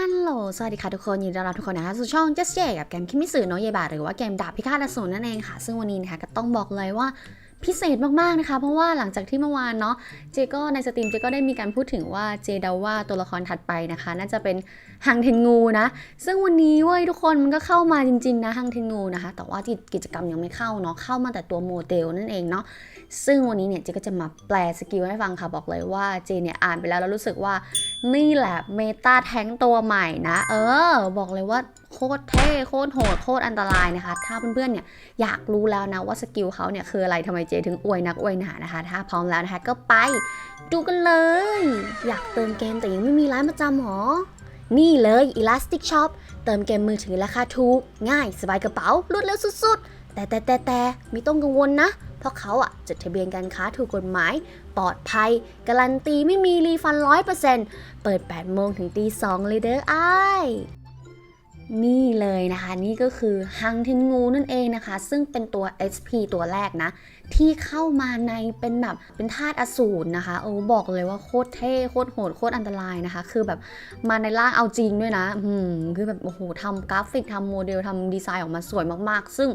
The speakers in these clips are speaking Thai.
ฮัลโหล สวัสดีค่ะทุกคน ยินดีต้อนรับทุกคนนะคะสู่ช่อง Just J กับเกมคิมิสึโนะเยบะหรือว่าเกมดาบพิฆาตอสูรนั่นเองค่ะ ซึ่งวันนี้นะคะก็ต้องบอกเลยว่าพิเศษมากๆนะคะ เพราะว่าหลังจากที่เมื่อวานเนาะเจก็ในสตรีมเจก็ได้มีการพูดถึงว่าเจเดาว่าตัวละครถัดไปนะคะ น่าจะเป็นฮังเทนงูนะ ซึ่งวันนี้เว้ยทุกคนมันก็เข้ามาจริงๆนะฮังเทนงูนะคะ แต่ว่ากิจกรรมยังไม่เข้าเนาะเข้ามาแต่ตัวโมเดลนั่นเองเนาะ ซึ่งวันนี้เนี่ยเจก็จะมาแปลสกิลให้ฟังค่ะ บอกเลยว่าเจเนี่ยอ่านไปแล้วแล้วรู้สึกว่า นี่แหละเมตาแท้งตัวใหม่นะ เออ บอกเลยว่าโคตรเท่โคตรโหดโคตรอันตรายนะคะ ถ้าเพื่อนๆเนี่ยอยากรู้แล้วนะว่าสกิลเขาเนี่ยคืออะไรทำไมเจถึงอวยนักอวยหนานะคะ ถ้าพร้อมแล้วนะคะก็ไปดูกันเลย อยากเติมเกมแต่ยังไม่มีร้านประจำหรอ นี่เลย Elastic Shop เติมเกมมือถือราคาถูก ง่ายสบายกระเป๋ารวดเร็วสุดๆ แต่แต่แต่แต่ไม่ต้องกังวลนะ เพราะเขาอะจดทะเบียนการค้าถูกกฎหมาย ปลอดภัย การันตีไม่มีรีฟันร้อยเปอร์เซ็นต์เปิด 8 โมงถึงตี2เลยเด้ออ้ายนี่เลยนะคะ นี่ก็คือฮังเทนงูนั่นเองนะคะ ซึ่งเป็นตัว SP ตัวแรกนะ ที่เข้ามาในเป็นแบบเป็นธาตุอสูรนะคะโอ้บอกเลยว่าโคตรเท่โคตรโหดโคตรอันตรายนะคะ คือแบบมาในร่างเอาจริงด้วยนะ อืมคือแบบโอ้โหทำกราฟิกทำโมเดลทำดีไซน์ออกมาสวยมากๆ ซึ่ง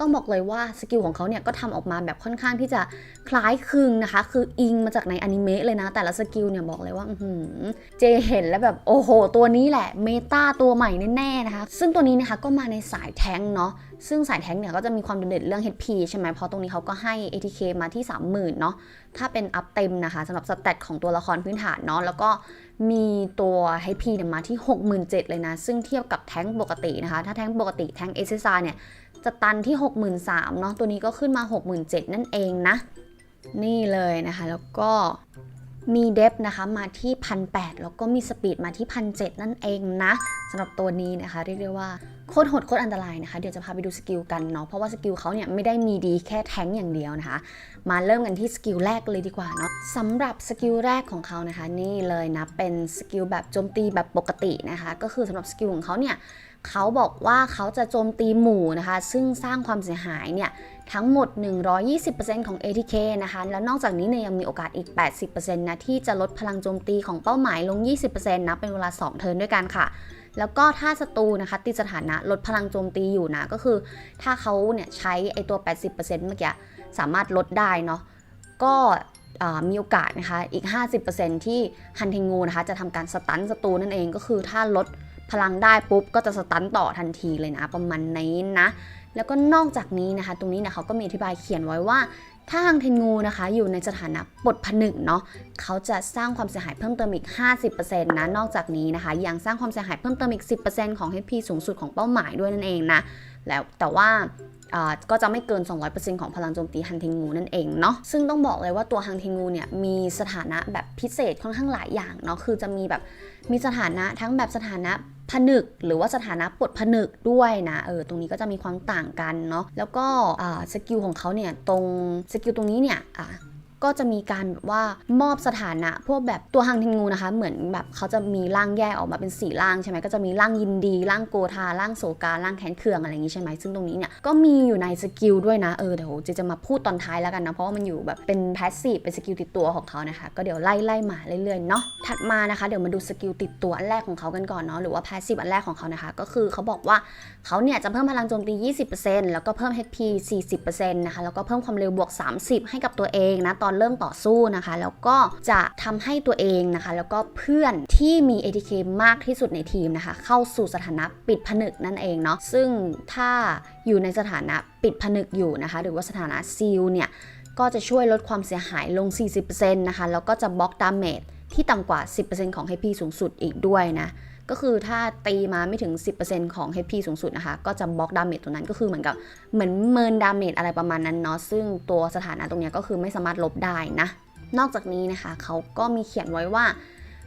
ต้องบอกเลยว่าสกิลของเขาเนี่ยก็ทำออกมาแบบค่อนข้างที่จะคล้ายคลึงนะคะ คืออิงมาจากในอนิเมะเลยนะ แต่ละสกิลเนี่ยบอกเลยว่าเจเห็นแล้วแบบโอ้โห ตัวนี้แหละเมตาตัวใหม่แน่ๆนะคะ ซึ่งตัวนี้นะคะก็มาในสายแท้งเนาะซึ่งสายแท้งเนี่ยก็จะมีความโดดเด่นเรื่อง HP ใช่ไหมเพราะตรงนี้เขาก็ให้ ATK มาที่ 30,000เนาะถ้าเป็นอัพเต็มนะคะสำหรับสเตตของตัวละครพื้นฐานเนาะแล้วก็มีตัว HP เนี่ยมาที่ 67,000เลยนะ ซึ่งเทียบกับแท้งปกตินะคะ ถ้าแท้งปกติแท้ง SSR เนี่ย จะตันที่ 63,000เนาะตัวนี้ก็ขึ้นมา 67,000นั่นเองนะ นี่เลยนะคะ แล้วก็มีเดฟนะคะมาที่ 1,800 แล้วก็มีสปีดมาที่ 1,700 นั่นเองนะสำหรับตัวนี้นะคะ เรียกได้ว่าโคตรโหดโคตรอันตรายนะคะ เดี๋ยวจะพาไปดูสกิลกันเนาะเพราะว่าสกิลเขาเนี่ยไม่ได้มีดีแค่แท้งอย่างเดียวนะคะ มาเริ่มกันที่สกิลแรกเลยดีกว่าเนาะสำหรับสกิลแรกของเขานะคะ นี่เลยนะเป็นสกิลแบบโจมตีแบบปกตินะคะ ก็คือสำหรับสกิลของเขาเนี่ย เขาบอกว่าเขาจะโจมตีหมู่นะคะ ซึ่งสร้างความเสียหายเนี่ยทั้งหมด 120%ของ ATK นะคะ แล้วนอกจากนี้เนี่ยยังมีโอกาสอีก 80%นะที่จะลดพลังโจมตีของเป้าหมายลง 20%นะเป็นเวลา 2 เทิร์นด้วยกันค่ะ แล้วก็ถ้าศัตรูนะคะติดสถานะลดพลังโจมตีอยู่นะก็คือ ถ้าเขาเนี่ยใช้ไอตัว 80%เมื่อกี้สามารถลดได้เนาะก็มีโอกาสนะคะอีก 50%ที่ฮันเทงูนะคะจะทำการสตันศัตรูนั่นเองก็คือถ้าลด พลังได้ปุ๊บก็จะสตันต่อทันทีเลยนะประมาณนี้นะ แล้วก็นอกจากนี้นะคะ ตรงนี้เนี่ยเขาก็มีอธิบายเขียนไว้ว่า ถ้าฮังเทนงูนะคะอยู่ในสถานะปลดผนึกเนาะเขาจะสร้างความเสียหายเพิ่มเติมอีก 50%นะนอกจากนี้นะคะยังสร้างความเสียหายเพิ่มเติมอีก 10%ของ HP สูงสุดของเป้าหมายด้วยนั่นเองนะแล้วแต่ว่า ก็จะไม่เกิน 200%ของพลังโจมตีฮันเทงูนั่นเองเนาะซึ่งต้องบอกเลยว่าตัวฮันเทงูเนี่ยมีสถานะแบบพิเศษค่อนข้างหลายอย่างเนาะคือจะมีแบบมีสถานะทั้งแบบสถานะผนึกหรือว่าสถานะปลดผนึกด้วยนะเออตรงนี้ก็จะมีความต่างกันเนาะแล้วก็สกิลของเขาเนี่ยตรงสกิลตรงนี้เนี่ยอะ ก็จะมีการแบบว่ามอบสถานะพวกแบบตัวฮังเทนงูนะคะ เหมือนแบบเขาจะมีร่างแยกออกมาเป็น4ร่างใช่ไหมก็จะมีร่างยินดีร่างโกธาร่างโศการ่างแขนเคืองอะไรอย่างนี้ใช่ไหมซึ่งตรงนี้เนี่ยก็มีอยู่ในสกิลด้วยนะเออเดี๋ยวเจจะมาพูดตอนท้ายแล้วกันนะเพราะว่ามันอยู่แบบเป็นแพสซีฟเป็นสกิลติดตัวของเขานะคะ ก็เดี๋ยวไล่ไล่มาเรื่อยๆเนาะถัดมานะคะเดี๋ยวมาดูสกิลติดตัวอันแรกของเขากันก่อนเนาะหรือว่าแพสซีฟอันแรกของเขานะคะ ก็คือเขาบอกว่าเขาเนี่ยจะเพิ่มพลังโจมตี 20%แล้วก็เพิ่ม HP 40%นะคะแล้วก็เพิ่มความเร็วบวก 30 ให้กับตัวเองนะตอนเริ่มต่อสู้นะคะ แล้วก็จะทำให้ตัวเองนะคะ แล้วก็เพื่อนที่มี ATK มากที่สุดในทีมนะคะ เข้าสู่สถานะปิดผนึกนั่นเองเนาะซึ่งถ้าอยู่ในสถานะปิดผนึกอยู่นะคะ หรือว่าสถานะซีลเนี่ยก็จะช่วยลดความเสียหายลง 40%นะคะแล้วก็จะบล็อกดาเมจ ที่ต่ำกว่า 10%ของ HP สูงสุดอีกด้วยนะ ก็คือถ้าตีมาไม่ถึง 10%ของ HP สูงสุดนะคะ ก็จะบล็อกดาเมจตรงนั้นก็คือเหมือนกับเหมือนเมินดาเมจอะไรประมาณนั้นเนาะซึ่งตัวสถานะตรงนี้ก็คือไม่สามารถลบได้นะ นอกจากนี้นะคะเขาก็มีเขียนไว้ว่า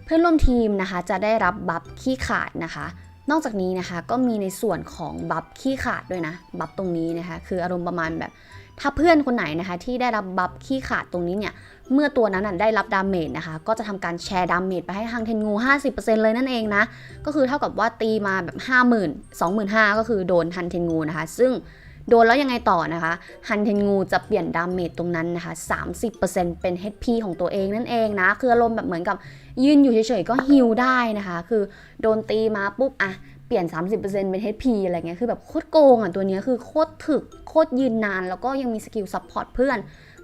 เพื่อนร่วมทีมนะคะจะได้รับบัฟขี้ขาดนะคะนอกจากนี้นะคะก็มีในส่วนของบัฟขี้ขาดด้วยนะ บัฟตรงนี้นะคะ คืออารมณ์ประมาณแบบ ถ้าเพื่อนคนไหนนะคะที่ได้รับบัฟขี้ขาดตรงนี้เนี่ย เมื่อตัวนั้นได้รับดาเมจนะคะ ก็จะทำการแชร์ดาเมจไปให้ทางเทนงู 50%เลยนั่นเองนะ ก็คือเท่ากับว่าตีมาแบบ 50,000 25,000 ก็คือโดนทันเทนงูนะคะ ซึ่งโดนแล้วยังไงต่อนะคะ ฮันเทนงูจะเปลี่ยนดาเมจตรงนั้นนะคะ 30%เป็น HP ของตัวเองนั่นเองนะ คืออารมณ์แบบเหมือนกับยืนอยู่เฉยๆก็ฮิลได้นะคะ คือโดนตีมาปุ๊บอะ ลี่ยน 30%เป็น HP อะไรเงี้ยคือแบบโคตรโกงอะตัวนี้คือโคตรถึกโคตรยืนนาน แล้วก็ยังมีสกิลซัพพอร์ตเพื่อน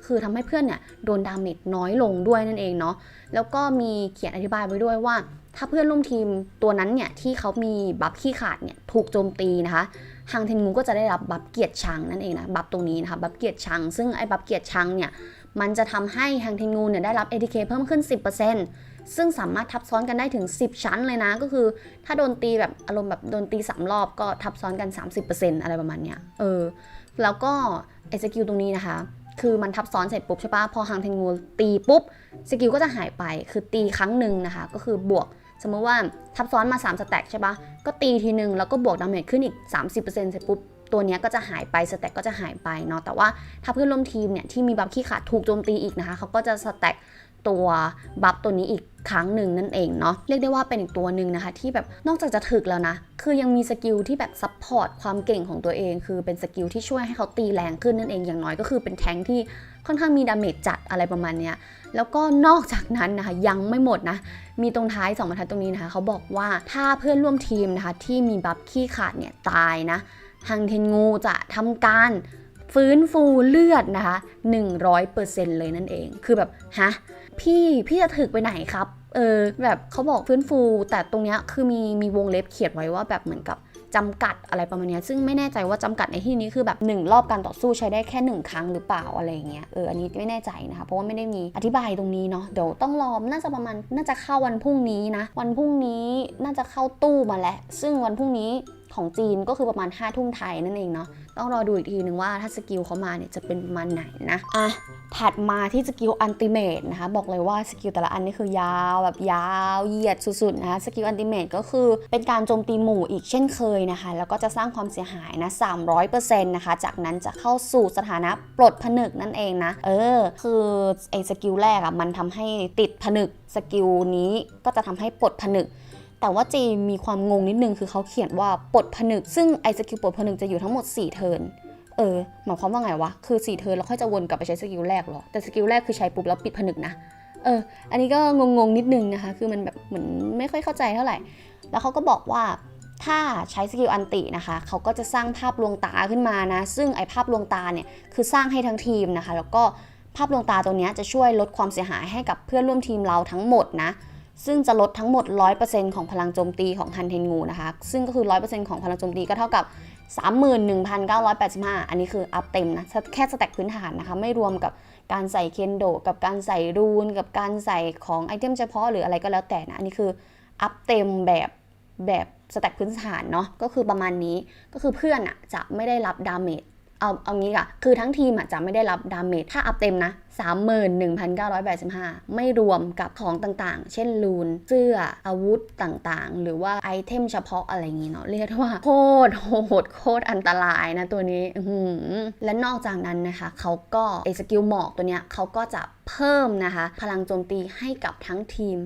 คือทำให้เพื่อนเนี่ยโดนดาเมจน้อยลงด้วยนั่นเองเนาะแล้วก็มีเขียนอธิบายไว้ด้วยว่า ถ้าเพื่อนร่วมทีมตัวนั้นเนี่ยที่เขามีบัฟขี้ขาดเนี่ยถูกโจมตีนะคะฮังเทนงูก็จะได้รับบัฟเกียรติชังนั่นเองนะบัฟตรงนี้นะคะบัฟเกียรติชัง ซึ่งไอ้บัฟเกียรติชังเนี่ยมันจะทำให้ฮังเทนงูเนี่ยได้รับ ATK เพิ่มขึ้น 10% ซึ่งสามารถทับซ้อนกันได้ถึง 10 ชั้นเลยนะ ก็คือ ถ้าโดนตีแบบอารมณ์แบบโดนตี 3 รอบก็ทับซ้อนกัน 30%อะไรประมาณเนี้ยเออแล้วก็ไอ้สกิลตรงนี้นะคะ คือมันทับซ้อนเสร็จปุ๊บใช่ปะพอฮังเทนงูตีปุ๊บสกิลก็จะหายไปคือตีครั้งหนึ่งนะคะ ก็คือบวกสมมติว่าทับซ้อนมา 3 สแต็กใช่ปะก็ตีทีหนึ่งแล้วก็บวกดาเมจขึ้นอีก 30%เสร็จปุ๊บตัวเนี้ยก็จะหายไปสแต็กก็จะหายไปเนาะแต่ว่าถ้าเพื่อนร่วมทีมเนี่ยที่มีบัฟขี้ขาดถูกโจมตีอีกนะคะเขาก็จะสแต็ก ตัวบัฟตัวนี้อีกครั้งหนึ่งนั่นเองเนาะเรียกได้ว่าเป็นอีกตัวหนึ่งนะคะ ที่แบบนอกจากจะถึกแล้วนะ คือยังมีสกิลที่แบบซัพพอร์ตความเก่งของตัวเอง คือเป็นสกิลที่ช่วยให้เขาตีแรงขึ้นนั่นเองอย่างน้อยก็คือเป็นแทงที่ค่อนข้างมีดาเมจจัดอะไรประมาณเนี้ยแล้วก็นอกจากนั้นนะคะยังไม่หมดนะ มีตรงท้าย2บรรทัดตรงนี้นะคะเขาบอกว่าถ้าเพื่อนร่วมทีมนะคะที่มีบัฟขี้ขาดเนี่ยตายนะฮังเทนงูจะทำการฟื้นฟูเลือดนะคะ100%เลยนั่นเอง คือแบบฮะ พี่พี่จะถึกไปไหนครับ เออแบบเขาบอกฟื้นฟู แต่ตรงเนี้ยคือมีมีวงเล็บเขียนไว้ว่าแบบเหมือนกับจำกัดอะไรประมาณเนี้ยซึ่งไม่แน่ใจว่าจำกัดในที่นี้คือแบบ 1 รอบการต่อสู้ใช้ได้แค่ 1 ครั้งหรือเปล่าอะไรเงี้ยเอออันนี้ไม่แน่ใจนะคะ เพราะว่าไม่ได้มีอธิบายตรงนี้เนาะเดี๋ยวต้องรอน่าจะประมาณน่าจะเข้าวันพรุ่งนี้นะ วันพรุ่งนี้น่าจะเข้าตู้มาแล้วซึ่งวันพรุ่งนี้ ของจีนก็คือประมาณ5้าทุ่มไทยนั่นเองเนาะต้องรอดูอีกทีนึงว่าถ้าสกิลเขามาเนี่ยจะเป็นประมาณไหนนะอะถัดมาที่สกิลอันติเมตนะคะบอกเลยว่าสกิลแต่ละอันนี่คือยาวแบบยาวเหยียดสุดๆนะคะสกิลอันติเมตก็คือเป็นการโจมตีหมู่อีกเช่นเคยนะคะแล้วก็จะสร้างความเสียหายนะ300%นะคะจากนั้นจะเข้าสู่สถานะปลดผนึกนั่นเองนะเออคือไอ้สกิลแรกอะ่ะมันทำให้ติดผนึกสกิลนี้ก็จะทำให้ปลดผนึก แต่ว่าจีมีความงงนิดนึงคือเขาเขียนว่าปลดผนึก ซึ่งไอสกิลปลดผนึกจะอยู่ทั้งหมด 4 เทิร์นเออหมายความว่าไงวะ คือ 4 เทิร์นแล้วค่อยจะวนกลับไปใช้สกิลแรกหรอ แต่สกิลแรกคือใช้ปุ๊บแล้วปิดผนึกนะ เออ อันนี้ก็งงๆนิดนึงนะคะ คือมันแบบเหมือนไม่ค่อยเข้าใจเท่าไหร่ แล้วเขาก็บอกว่าถ้าใช้สกิลอันตินะคะ เขาก็จะสร้างภาพลวงตาขึ้นมานะ ซึ่งไอภาพลวงตาเนี่ยคือสร้างให้ทั้งทีมนะคะ แล้วก็ภาพลวงตาตัวนี้จะช่วยลดความเสียหายให้กับเพื่อนร่วมทีมเราทั้งหมดนะ ซึ่งจะลดทั้งหมด 100%ของพลังโจมตีของฮันเทนงูนะคะ ซึ่งก็คือ 100%ของพลังโจมตีก็เท่ากับ 31,985 อันนี้คืออัพเต็มนะ แค่สแต็กพื้นฐานนะคะ ไม่รวมกับการใส่เคนโด กับการใส่รูน กับการใส่ของไอเทมเฉพาะหรืออะไรก็แล้วแต่นะ อันนี้คืออัพเต็มแบบแบบสแต็กพื้นฐานเนาะ ก็คือประมาณนี้ ก็คือเพื่อนอะจะไม่ได้รับดาเมจ เอาเอางี้ค่ะ คือทั้งทีมจะไม่ได้รับดาเมจถ้าอัพเต็มนะ 31,985 ไม่รวมกับของต่างๆ เช่นลูน เสื้ออาวุธต่างๆ หรือว่าไอเทมเฉพาะอะไรอย่างงี้เนาะเรียกว่าโคตรโหดโคตรอันตรายนะตัวนี้หืและนอกจากนั้นนะคะ เขาก็ไอสกิลหมอกตัวเนี้ยเขาก็จะเพิ่มนะคะ พลังโจมตีให้กับทั้งทีม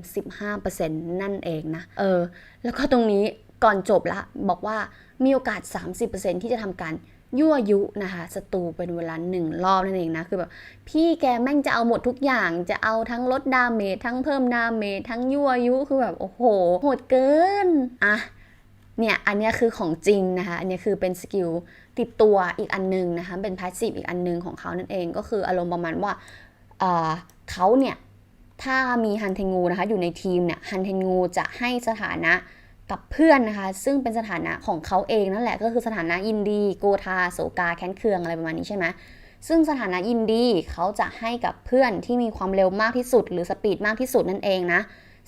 15%นั่นเองนะ เออ แล้วก็ตรงนี้ก่อนจบละบอกว่ามีโอกาส 30%ที่จะทำการ ยั่วยุนะคะศัตรูเป็นเวลาหนึ่งรอบนั่นเองนะคือแบบพี่แกแม่งจะเอาหมดทุกอย่างจะเอาทั้งลดดาเมจทั้งเพิ่มดาเมจทั้งยั่วยุคือแบบโอ้โหโหดเกินอะเนี่ยอันนี้คือของจริงนะคะอันนี้คือเป็นสกิลติดตัวอีกอันนึงนะคะเป็นพาสซีฟอีกอันนึงของเขานั่นเองก็คืออารมณ์ประมาณว่าเอ่อเขาเนี่ยถ้ามีฮันเทงูนะคะอยู่ในทีมเนี่ยฮันเทงูจะให้สถานะ กับเพื่อนนะคะ ซึ่งเป็นสถานะของเขาเองนั่นแหละก็คือสถานะยินดีโกธาโสกาแค้นเคืองอะไรประมาณนี้ใช่ไหมซึ่งสถานะยินดีเขาจะให้กับเพื่อนที่มีความเร็วมากที่สุด หรือสปีดมากที่สุดนั่นเองนะ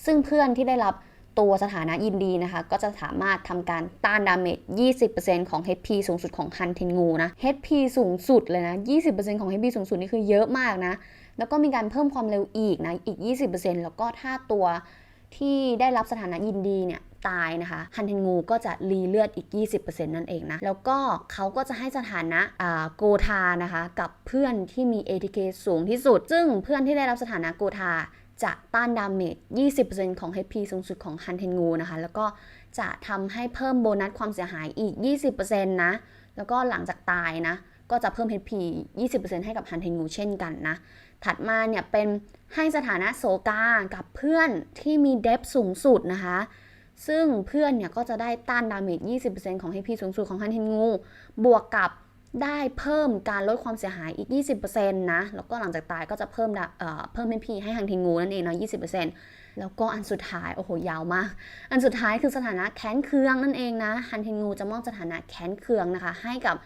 ซึ่งเพื่อนที่ได้รับตัวสถานะยินดีนะคะ ก็จะสามารถทำการต้านดาเมจ 20%ของ HP สูงสุดของฮันเทนงูนะ HP สูงสุดเลยนะ 20%ของ HP สูงสุดนี่คือเยอะมากนะ แล้วก็มีการเพิ่มความเร็วอีกนะ อีก 20%แล้วก็ถ้าตัวที่ได้รับสถานะยินดีเนี่ย ตายนะคะฮันเทนงูก็จะรีเลือดอีก 20%นั่นเองนะ แล้วก็เขาก็จะให้สถานะอ่าโกธานะคะกับเพื่อนที่มี ATK สูงที่สุด ซึ่งเพื่อนที่ได้รับสถานะโกธาจะต้านดาเมจ 20%ของ HP สูงสุดของฮันเทนงูนะคะ แล้วก็จะทำให้เพิ่มโบนัสความเสียหายอีก 20%นะ แล้วก็หลังจากตายนะ ก็จะเพิ่ม HP 20%ให้กับฮันเทนงูเช่นกันนะ ถัดมาเนี่ยเป็นให้สถานะโสกา กับเพื่อนที่มีเดฟสูงสุดนะคะ ซึ่งเพื่อนเนี่ยก็จะได้ต้านดาเมจ 20%ของ HP สูงสุดของฮันเทงู บวกกับได้เพิ่มการลดความเสียหายอีก 20%นะ แล้วก็หลังจากตายก็จะเพิ่มเอ่อเพิ่ม HP ให้ฮันเทงูนั่นเองเนาะ 20%แล้วก็อันสุดท้าย โอ้โห ยาวมาก อันสุดท้ายคือสถานะแค้นเคืองนั่นเองนะฮันเทงูจะมอบสถานะแค้นเคืองนะคะ ให้กับ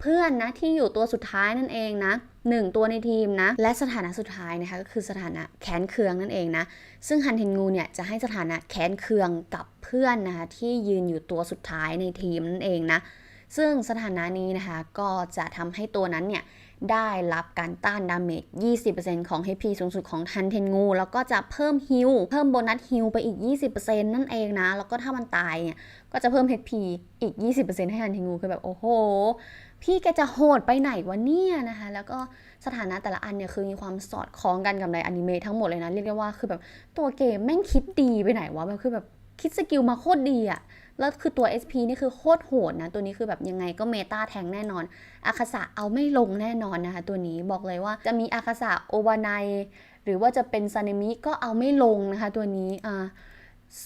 เพื่อนนะที่อยู่ตัวสุดท้ายนั่นเองนะหนึ่งตัวในทีมนะ และสถานะสุดท้ายนะคะก็คือสถานะแค้นเคืองนั่นเองนะ ซึ่งฮันเทนงูเนี่ยจะให้สถานะแค้นเคืองกับเพื่อนนะคะที่ยืนอยู่ตัวสุดท้ายในทีมนั่นเองนะ ซึ่งสถานะนี้นะคะก็จะทำให้ตัวนั้นเนี่ยได้รับการต้านดาเมจ 20%ของ HP สูงสุดของทันเทนงู แล้วก็จะเพิ่มฮิลเพิ่มโบนัสฮิลไปอีก 20%นั่นเองนะ แล้วก็ถ้ามันตายเนี่ย ก็จะเพิ่ม HP อีก 20%ให้ทันเทนงูคือแบบ โอ้โห พี่แกจะโหดไปไหนวะเนี่ยนะคะ แล้วก็สถานะแต่ละอันเนี่ย คือมีความสอดคล้องกันกับในอนิเมะทั้งหมดเลยนะ เรียกได้ว่าคือแบบตัวเกมแม่งคิดดีไปไหนวะแบบคือแบบคิดสกิลมาโคตรดีอะ แล้วคือตัว SP นี่คือโคตรโหดนะ ตัวนี้คือแบบยังไงก็เมตาแทงแน่นอน อาคาสะเอาไม่ลงแน่นอนนะคะ ตัวนี้บอกเลยว่าจะมีอาคาสะโอวานายหรือว่าจะเป็นซานมิก็เอาไม่ลงนะคะ ตัวนี้อ่า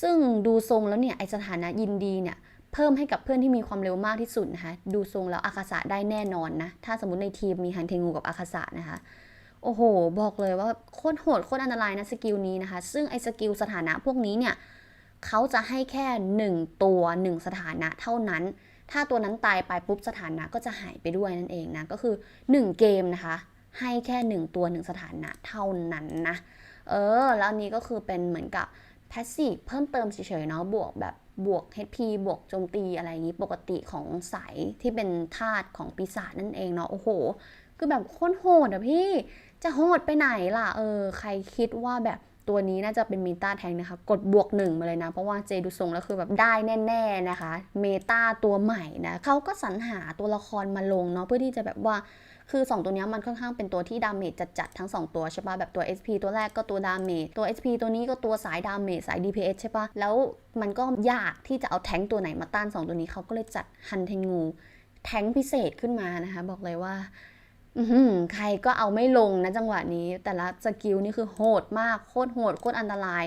ซึ่งดูทรงแล้วเนี่ยไอสถานะยินดีเนี่ยเพิ่มให้กับเพื่อนที่มีความเร็วมากที่สุดนะคะ ดูทรงแล้วอาคาสะได้แน่นอนนะ ถ้าสมมติในทีมมีฮันเทงูกับอาคาสะนะคะ โอ้โห บอกเลยว่าโคตรโหดโคตรอันตรายนะสกิลนี้นะคะ ซึ่งไอสกิลสถานะพวกนี้เนี่ย เขาจะให้แค่ 1 ตัว 1 สถานะเท่านั้น ถ้าตัวนั้นตายไปปุ๊บสถานะก็จะหายไปด้วยนั่นเองนะ ก็คือ 1 เกมนะคะ ให้แค่ 1 ตัว 1 สถานะเท่านั้นนะ เออ แล้วนนี้ก็คือเป็นเหมือนกับแพสซีฟเพิ่มเติมเฉยๆเนาะ บวกแบบบวก HP บวกโจมตีอะไรอย่างนี้ปกติของสายที่เป็นธาตุของปีศาจนั่นเองเนาะ โอ้โห คือแบบโคตรโหดอะพี่ จะโหดไปไหนล่ะ เออ ใครคิดว่าแบบ ตัวนี้น่าจะเป็นเมตาแทงนะคะ กดบวกหนึ่งมาเลยนะ เพราะว่าเจดูทรงแล้วคือแบบได้แน่ ๆนะคะ เมตาตัวใหม่นะเขาก็สรรหาตัวละครมาลงเนาะเพื่อที่จะแบบว่าคือ 2 ตัวนี้มันค่อนข้างเป็นตัวที่ดาเมจจัดๆทั้ง 2 ตัวใช่ปะแบบตัว SP ตัวแรกก็ตัวดาเมจตัว SP ตัวนี้ก็ตัวสายดาเมจสาย DPS ใช่ปะแล้วมันก็ยากที่จะเอาแทงตัวไหนมาต้าน 2 ตัวนี้เขาก็เลยจัดฮันเทงูแทงพิเศษขึ้นมานะคะ บอกเลยว่า ใครก็เอาไม่ลงนะจังหวะนี้ แต่ละสกิลนี่คือโหดมากโคตรโหดโคตรอันตราย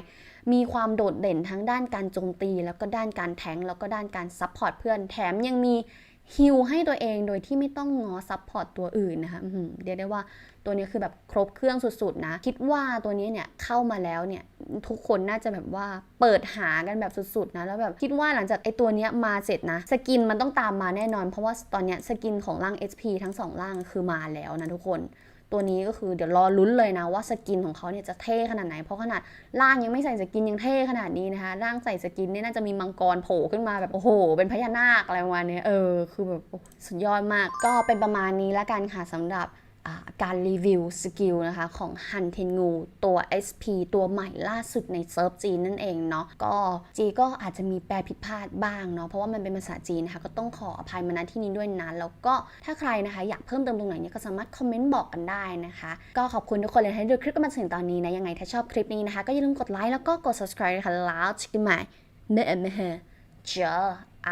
มีความโดดเด่นทั้งด้านการโจมตี แล้วก็ด้านการแทงแล้วก็ด้านการซัพพอร์ตเพื่อนแถมยังมี ฮิลให้ตัวเองโดยที่ไม่ต้องงอซัพพอร์ตตัวอื่นนะคะเรียกได้ว่าตัวนี้คือแบบครบเครื่องสุดๆนะ คิดว่าตัวนี้เนี่ยเข้ามาแล้วเนี่ยทุกคนน่าจะแบบว่าเปิดหากันแบบสุดๆนะแล้วแบบคิดว่าหลังจากไอ้ตัวนี้มาเสร็จนะ สกินมันต้องตามมาแน่นอน เพราะว่าตอนเนี้ยสกินของร่าง HP ทั้งสองร่างคือมาแล้วนะทุกคน ตัวนี้ก็คือเดี๋ยวรอลุ้นเลยนะว่าสกินของเขาเนี่ยจะเท่ขนาดไหน เพราะขนาดร่างยังไม่ใส่สกินยังเท่ขนาดนี้นะคะร่างใส่สกินเนี่ยน่าจะมีมังกรโผล่ขึ้นมาแบบโอ้โห เป็นพญานาคอะไรประมาณเนี้ยเออคือแบบสุดยอดมากก็เป็นประมาณนี้ละกันค่ะสำหรับ การรีวิวสกิลนะคะของฮันเทนงูตัว SP ตัวใหม่ล่าสุดในเซิร์ฟจีนนั่นเองเนาะก็จีก็อาจจะมีแปลผิดพลาดบ้างเนาะเพราะว่ามันเป็นภาษาจีนนะคะก็ต้องขออภัยมาณที่นี้ด้วยนะแล้วก็ถ้าใครนะคะอยากเพิ่มเติมตรงไหนเนี่ยก็สามารถคอมเมนต์บอกกันได้นะคะ ก็ขอบคุณทุกคนเลยที่ดูคลิปกันมาถึงตอนนี้นะยังไงถ้าชอบคลิปนี้นะคะ ก็อย่าลืมกดไลค์แล้วก็กด subscribe นะคะแล้วเจอกันใหม่เมื่อเมื่อเจอไอ